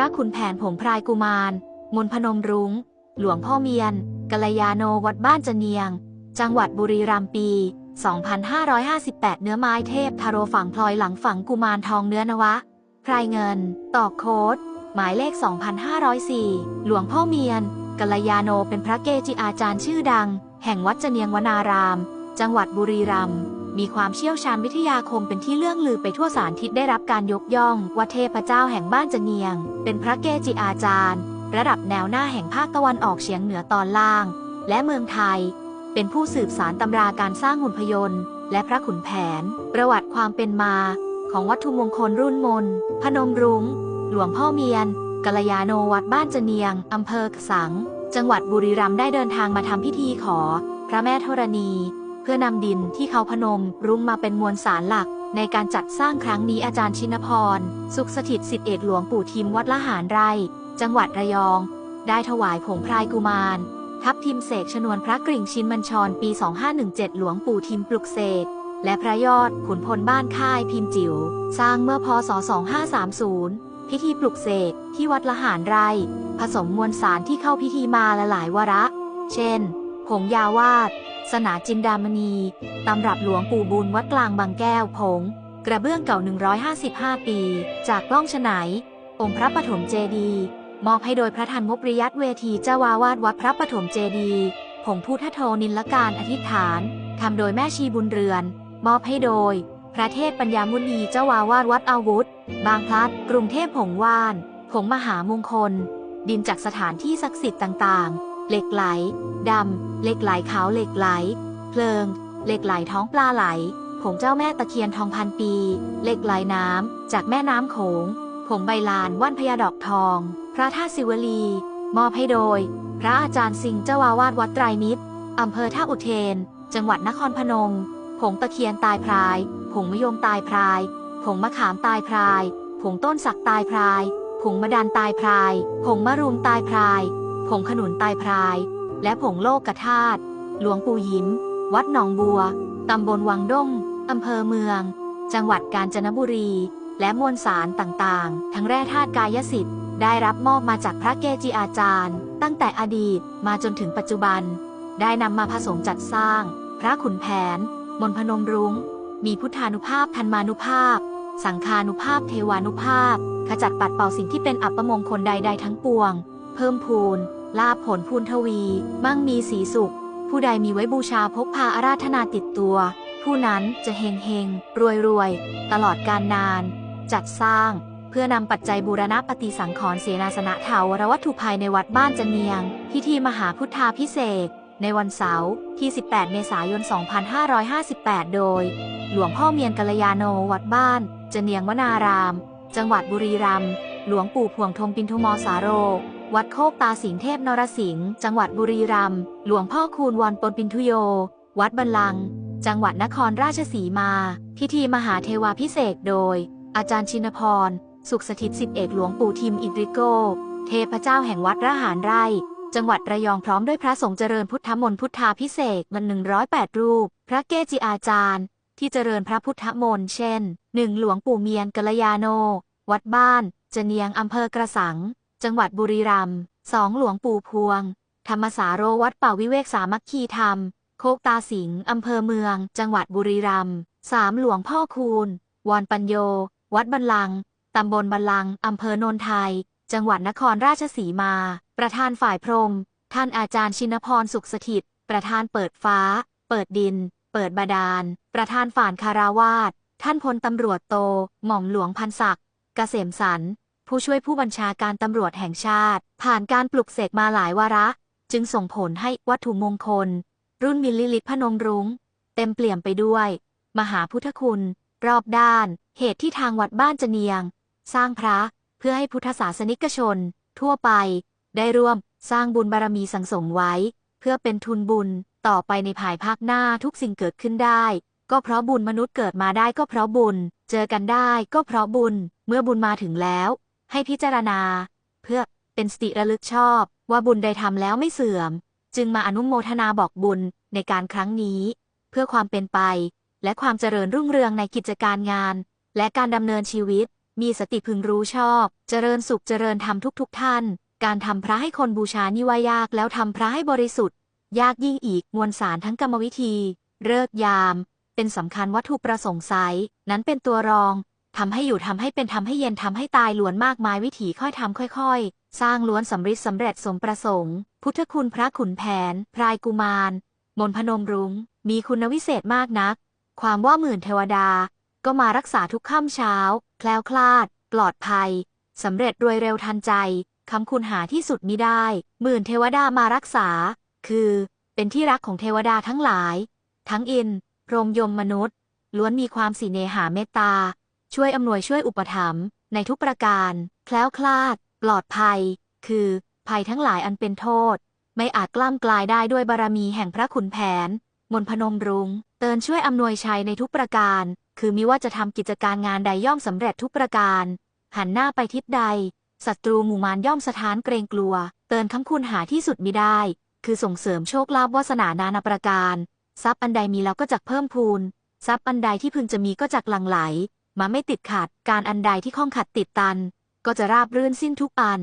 พระขุนแผนผงพรายกุมาร มนพนมรุง้ง หลวงพ่อเมียนกัลยาโนวัดบ้านจเนียง จังหวัดบุรีรัมย์ปี 2558 เนื้อไม้เทพทาโรฝังพลอยหลังฝังกุมารทองเนื้อนวะพรายเงิน ตอกโคดหมายเลข 2504 หลวงพ่อเมียนกัลยาโนเป็นพระเกจิอาจารย์ชื่อดัง แห่งวัดจเนียงวนาราม จังหวัดบุรีรัมย์ มีความเชี่ยวชาญวิทยาคมเป็นที่เลื่องลือไปทั่วสารทิศได้รับการยกย่องว่าเทพเจ้าแห่งบ้านเจเนียง เป็นพระเกจิอาจารย์ ระดับแนวหน้าแห่งภาคตะวันออกเฉียงเหนือตอนล่าง และเมืองไทย เป็นผู้สืบสารตำราการสร้างหุ่นพยนต์และพระขุนแผน ประวัติความเป็นมา ของวัตถุมงคลรุ่นมน พนมรุง้ง หลวงพ่อเมียนกัลยาโนวัดบ้านเจเนียงอำเภอกสัง จังหวัดบุรีรัมย์ได้เดินทางมาทำพิธีขอ พระแม่ธรณี พื่อนำดินที่เขาพนมรุ้งมาเป็นมวลสารหลัก ในการจัดสร้างครั้งนี้อาจารย์ชินพร สุขสถิตสิทธิเอกหลวงปู่ทิมวัดละหารไร่ จังหวัดระยอง ได้ถวายผงพรายกุมาร ทับทิมเสกชนวนพระกริ่งชินมัญชรปี 2517 หลวงปู่ทิมปลุกเสกและพระยอดขุนพลบ้านค่ายพิมพ์จิ๋วสร้างเมื่อพศ 2530 พิธีปลุกเสกที่วัดละหารไร่ ผสมมวลสารที่เข้าพิธีมาละหลายวาระ เช่นผงยาวาด สนาจินดามณี ตำรับหลวงปู่บุญวัดกลางบางแก้วผง กระเบื้องเก่า 155 ปี จากกล้องฉนไนองค์พระปฐมเจดีมอบให้โดยพระทันมบริยัตเวทีเจ้าวาวาดวัดพระปฐมเจดีผงพุทธโทนินละการอธิษฐานทำโดยแม่ชีบุญเรือน มอบให้โดย พระเทพปัญญามุนีเจ้าวาวาดวัดอาวุธ บางพลัด กรุงเทพผงว่านผงมหามงคล ดินจากสถานที่ศักดิ์สิทธิ์ต่างๆ เหล็กไหลดำ เหล็กไหลขาวเหล็กไหล เพลิง เหล็กไหลท้องปลาไหล ผงเจ้าแม่ตะเคียนทองพันปี เหล็กไหลน้ำ จากแม่น้ำโขง ผงใบลานว่านพญาดอกทอง พระธาตุศิวลี มอบให้โดย พระอาจารย์สิงห์เจ้าวาวาดวัดไตรมิตรอำเภอท่าอุเทน จังหวัดนครพนม ผงตะเคียนตายพราย ผงมะยมตายพราย ผงมะขามตายพราย ผงต้นสักตายพราย ผงมะดันตายพราย ผงมะรุมตายพราย ผงขนุนตายพราย และผงโลกกธาตุหลวงปู่ยิ้ม วัดหนองบัว ตำบลวังด้งอำเภอเมือง จังหวัดกาญจนบุรี และมวลสารต่างๆ ทั้งแร่ธาตุกายสิทธิ์ ได้รับมอบมาจากพระเกจิอาจารย์ ตั้งแต่อดีตมาจนถึงปัจจุบัน ได้นำมาผสมจัดสร้าง พระขุนแผน มนพนมรุง้ง มีพุทธานุภาพธันมานุภาพ สังคานุภาพเทวานุภาพ ขจัดปัดเป่าสิ่งที่เป็นอัปมงคลใด ๆ ทั้งปวง เพิ่มพูน ลาภผลพูนทวี มั่งมีสีสุข ผู้ใดมีไว้บูชาพกพาอาราธนาติดตัว ผู้นั้นจะเฮงเฮงรวยรวยตลอดการนาน จัดสร้างเพื่อนำปัจจัยบูรณะปฏิสังขรณ์เสนาสนะเถาวรวัตถุภายในวัดบ้านจเนียง พิธีมหาพุทธาพิเศษในวันเสาร์ที่ 18 เมษายน 2558 โดย หลวงพ่อเมียนกัลยาโนวัดบ้านจเนียงวนาราม จังหวัดบุรีรัมย์หลวงปู่พวงทงปินทุมอสาโร วัดโคกตาสิงเทพนรสิงห์จังหวัดบุรีรัมย์หลวงพ่อคูณวอนปนปินทุโย วัดบันลัง จังหวัดนครราชสีมา พิธีมหาเทวาพิเศษโดย อาจารย์ชินพร สุขสถิตสิทธิเอกหลวงปู่ทิมอิดริโก เทพเจ้าแห่งวัดระหารไร่ จังหวัดระยองพร้อมด้วยพระสงฆ์เจริญพุทธมนต์พุทธาพิเศษมัน108รูป พระเกจิอาจารย์ ที่เจริญพระพุทธมนต์เช่น 1. หลวงปู่เมียนกัลยาโน วัดบ้าน เจเนียงอำเภอกระสัง จังหวัดบุรีรัมย์ 2. หลวงปู่พวง ธรรมสาโรวัดป่าวิเวกสามัคคีธรรม โคกตาสิงห์อำเภอเมือง จังหวัดบุรีรัมย์ 3. หลวงพ่อคูณ วอนปัญโย วัดบันลัง ตำบลบันลัง อำเภอโนนไทย จังหวัดนครราชสีมา ประธานฝ่ายพรม ท่านอาจารย์ชินพรสุขสถิต ประธานเปิดฟ้า เปิดดิน เปิดบาดาล ประธานฝ่านคาราวาสท่านพลตำรวจโต หม่อมหลวงพันศักดิ์เกษมสัน ผู้ช่วยผู้บัญชาการตำรวจแห่งชาติ ผ่านการปลุกเสกมาหลายวาระ จึงส่งผลให้วัตถุมงคล รุ่นมิลลิลิตรพนมรุง้ง เต็มเปลี่ยมไปด้วย มหาพุทธคุณ รอบด้าน เหตุที่ทางวัดบ้านจะเนียง สร้างพระเพื่อให้พุทธศาสนิกชน ทั่วไป ได้ร่วมสร้างบุญบารมีสังสมไว้ เพื่อเป็นทุนบุญต่อไปในภายภาคหน้าทุกสิ่งเกิดขึ้นได้ ก็เพราะบุญมนุษย์เกิดมาได้ก็เพราะบุญ เจอกันได้ก็เพราะบุญ เมื่อบุญมาถึงแล้ว ให้พิจารณา เพื่อเป็นสติระลึกชอบ ว่าบุญใดทำแล้วไม่เสื่อม จึงมาอนุโมทนาบอกบุญในการครั้งนี้ เพื่อความเป็นไป และความเจริญรุ่งเรืองในกิจการงาน และการดำเนินชีวิต มีสติพึงรู้ชอบ เจริญสุขเจริญธรรมทุกๆทท่าน การทำพระให้คนบูชานี่ว่ายากแล้วทำพระให้บริสุทธิ์ ยากยิ่งอีกมวลสารทั้งกรรมวิธี เลิกยาม เป็นสำคัญวัตถุประสงค์ไซนั้นเป็นตัวรอง ทำให้อยู่ทำให้เป็นทำให้เย็นทำให้ตายล้วนมากมายวิถีค่อยทำค่อยๆ สร้างล้วนสำริดสำเร็จสมประสงค์ พุทธคุณพระขุนแผน พรายกุมาร มนพนมรุง้ง มีคุณวิเศษมากนัก ความว่าหมื่นเทวดา ก็มารักษาทุกค่ำเช้า แคล้วคลาด ปลอดภัยสำเร็จรวยเร็วทันใจคำคุณหาที่สุดมิได้ หมื่นเทวดามารักษา คือ เป็นที่รักของเทวดาทั้งหลาย ทั้งอินทร์พรมยมมนุษย์ ล้วนมีความสีเนหาเมตตา ช่วยอำนวยช่วยอุปถัมภ์ในทุกประการ แคล้วคลาด ปลอดภัย คือ ภัยทั้งหลายอันเป็นโทษ ไม่อาจกล้ำกลายได้ด้วยบารมีแห่งพระขุนแผน มนพนมรุง้ง เตือนช่วยอำนวยชัยในทุกประการ คือมิว่าจะทำกิจการงานใดย่อมสำเร็จทุกประการ หันหน้าไปทิศใดศัตรูหมู่มารย่อมสถานเกรงกลัว เตือนคำคุณหาที่สุดมิได้ คือส่งเสริมโชคลาภวาสนานานาประการ ทรัพย์อันใดมีแล้วก็จักเพิ่มพูน ทรัพย์อันใดที่พึงจะมีก็จักหลั่งไหล มาไม่ติดขัด การอันใดที่ข้องขัดติดตัน ก็จะราบรื่นสิ้นทุกอัน